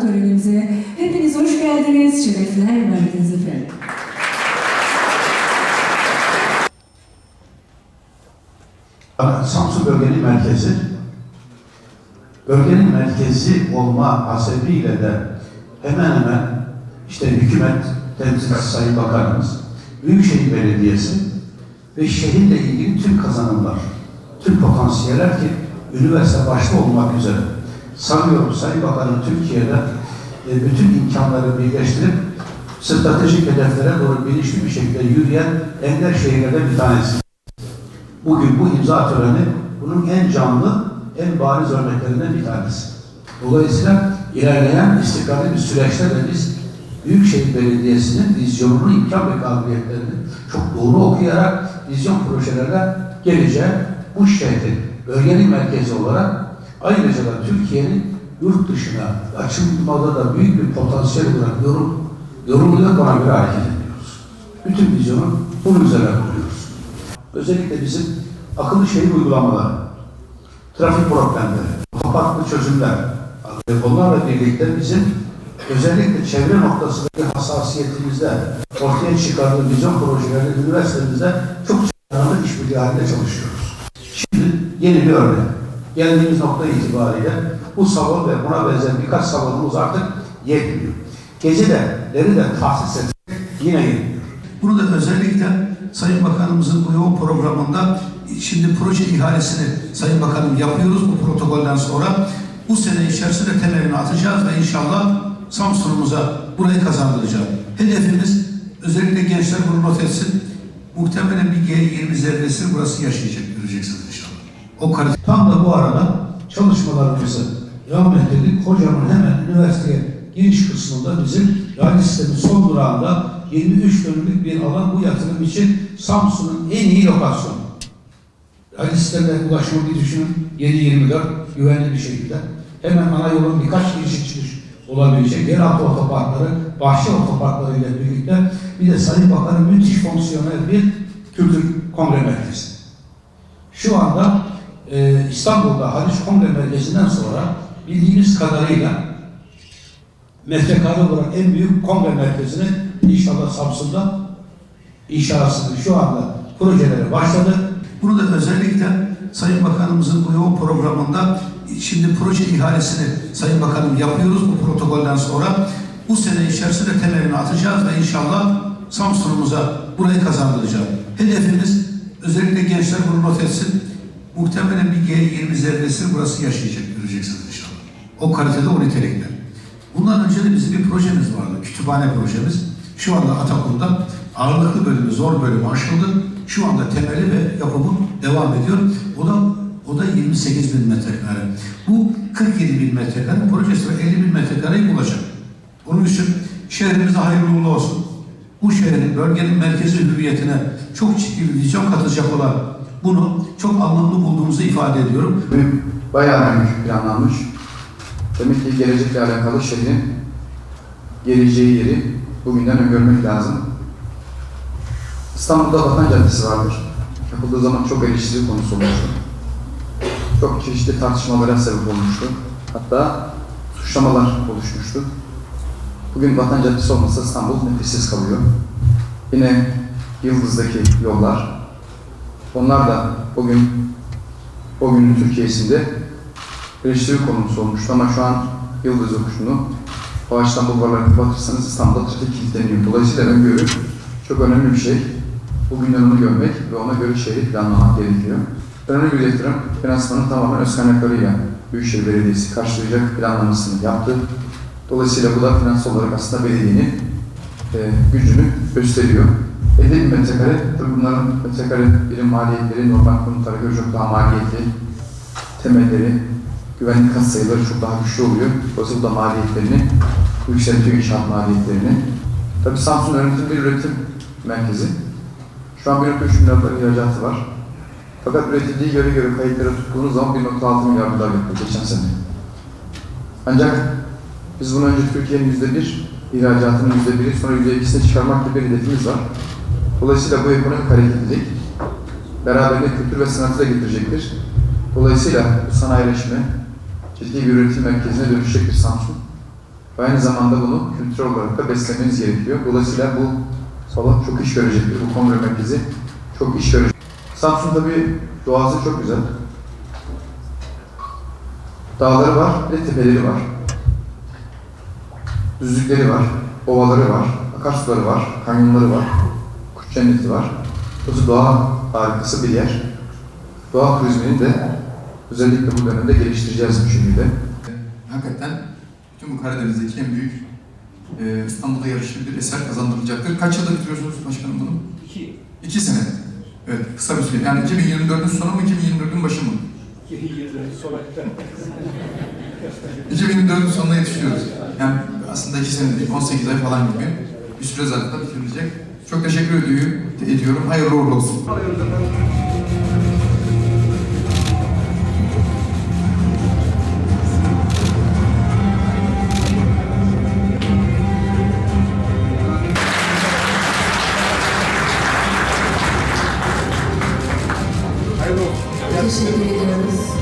törenimize hepiniz hoş geldiniz, şerefler verdiniz efendim. Samsun bölgenin merkezi. Bölgenin merkezi olma hasebiyle de hemen hemen işte hükümet, temsilcisi Sayın Bakanımız, Büyükşehir Belediyesi ve şehirle ilgili tüm kazanımlar, tüm potansiyeller ki üniversite başta olmak üzere sanıyorum Sayın Bakanım Türkiye'de e, bütün imkanları birleştirip stratejik hedeflere doğru bilinçli bir şekilde yürüyen ender şehirlerden bir tanesi. Bugün bu imza töreni bunun en canlı, en bariz örneklerinden bir tanesi. Dolayısıyla ilerleyen istikrarlı bir süreçte de biz Büyükşehir Belediyesi'nin vizyonunu, imkan ve kabiliyetlerini çok doğru okuyarak vizyon projelerle geleceğe bu şehrin bölgenin merkezi olarak ayrıca da Türkiye'nin yurt dışına açılmada da büyük bir potansiyel olarak yorum, yorumluyor bana göre hareket ediyoruz. Bütün vizyonu bunun üzerine kuruyoruz. Özellikle bizim akıllı şehir uygulamaları, trafik problemleri, kapaklı çözümler, onlarla birlikte bizim özellikle çevre noktasındaki hassasiyetimizde ortaya çıkardığı vizyon projelerinde üniversitemizde çok canlı işbirliği halinde çalışıyoruz. Yeni bir örnek. Geldiğimiz nokta itibariyle bu salon ve buna benzer birkaç salonumuz artık yetmiyor. Geceleri de tahsis etsek yine yetmiyor. Bunu da özellikle Sayın Bakanımızın bu yoğun programında şimdi proje ihalesini Sayın Bakanım yapıyoruz bu protokolden sonra. Bu sene içerisinde temelini atacağız ve inşallah Samsun'umuza burayı kazandıracağız. Hedefimiz özellikle gençler bunu not etsin. Muhtemelen bir G20 zerresi burası yaşayacak, göreceksiniz inşallah. O kalite Tam da bu arada çalışmalarımızı devam ettirdik. Hocamın hemen üniversiteye giriş kısmında bizim raylı sistemin son durağında 23 dönümlük bir alan bu yatırım için Samsun'un en iyi lokasyonu. Raylı sistemde ulaşımı bir düşünün 7-24 güvenli bir şekilde. Hemen ana yolun birkaç giriş çıkış olabilecek yeraltı otoparkları, bahçe otoparkları ile birlikte bir de Sayın Bakan'ın müthiş fonksiyonel bir kültür kongre merkezi. Şu anda e, İstanbul'da Haliç Kongre Merkezi'nden sonra bildiğimiz kadarıyla metrekare olarak en büyük kongre merkezini inşallah Samsun'da inşasını şu anda projeleri başladı. Bunu da özellikle Sayın Bakanımızın bu yoğun programında şimdi proje ihalesini Sayın Bakanım yapıyoruz bu protokolden sonra. Bu sene içerisinde temelini atacağız ve inşallah Samsun'umuza burayı kazandıracağız. Hedefimiz özellikle gençler bunu not etsin. Muhtemelen bir G20 zerresi burası yaşayacak, göreceksiniz inşallah. O kalitede, o nitelikte. Bundan önce de bizim bir projemiz vardı, kütüphane projemiz. Şu anda Atakum'da ağırlıklı bölümü, zor bölümü aşıldı. Şu anda temeli ve yapımı devam ediyor. O da o da 28 bin metrekare. Bu 47 bin metrekare projesi ve 50 bin metrekareyi bulacak. Onun için şehrimize hayırlı uğurlu olsun. Bu şehrin, bölgenin merkezi hüviyetine çok ciddi bir vizyon katacak olan bunu çok anlamlı bulduğumuzu ifade ediyorum. Bayağı büyük planlanmış. Demek ki gelecekle alakalı şehrin geleceği yeri bugünden öngörmek lazım. İstanbul'da Vatan Caddesi vardır. Yapıldığı zaman çok eleştiri konusu olmuştu. Çok çeşitli tartışmalara sebep olmuştu. Hatta suçlamalar oluşmuştu. Bugün Vatan Caddesi olmasa İstanbul nefessiz kalıyor. Yine Yıldız'daki yollar. Onlar da bugün o günün Türkiye'sinde eleştiri konusu olmuştu ama şu an Yıldız yokuşunu o açıdan bulvarları kapatırsanız İstanbul'da trafik kilitleniyor. Dolayısıyla öngörü çok önemli bir şey. Bugünden onu görmek ve ona göre şehri planlamak gerekiyor. Önemli bir yatırım finansmanın tamamen öz kaynaklarıyla Büyükşehir Belediyesi karşılayacak planlamasını yaptı. Dolayısıyla bu da finansal olarak aslında belediyenin e, gücünü gösteriyor. 50 bin metrekare, bunların metrekare birim maliyetleri normal konutlara göre çok daha maliyetli. Temelleri, güvenlik kat sayıları çok daha güçlü oluyor. Dolayısıyla da maliyetlerini yükseltiyor inşaat maliyetlerini. Tabii Samsun yönetim bir üretim merkezi. Şu an 1.3 milyar dolar ihracatı var. Fakat üretildiği göre göre kayıtlara tuttuğunuz zaman 1.6 milyar dolar yapıyor geçen sene. Ancak biz bunu önce Türkiye'nin yüzde bir, ihracatının yüzde biri, sonra yüzde ikisine çıkarmak gibi bir hedefimiz var. Dolayısıyla bu ekonomik hareketlilik beraberinde kültür ve sanatı da getirecektir. Dolayısıyla sanayileşme ciddi bir üretim merkezine dönüşecektir Samsun. Ve aynı zamanda bunu kültürel olarak da beslemeniz gerekiyor. Dolayısıyla bu salon çok iş görecektir. Bu kongre merkezi çok iş görecek. Samsun tabii doğası çok güzel. Dağları var ve tepeleri var. Düzlükleri var, ovaları var, akarsuları var, kanyonları var, cenneti var. Burası doğa harikası bir yer. Doğa turizmini de özellikle bu dönemde geliştireceğiz bu şekilde. Hakikaten bütün bu Karadeniz'deki en büyük e, İstanbul'da yarışır bir eser kazandırılacaktır. Kaç yılda bitiriyorsunuz başkanım bunu? İki. İki sene. Evet, kısa bir süre. Yani 2024'ün sonu mu, 2024'ün başı mı? İki yıldır sonra 2024'ün sonuna yetişiyoruz. Yani aslında iki sene değil, 18 ay falan gibi bir süre zarfında bitirilecek. Çok teşekkür ediyorum. Hayırlı uğurlu olsun. Teşekkür ediyoruz.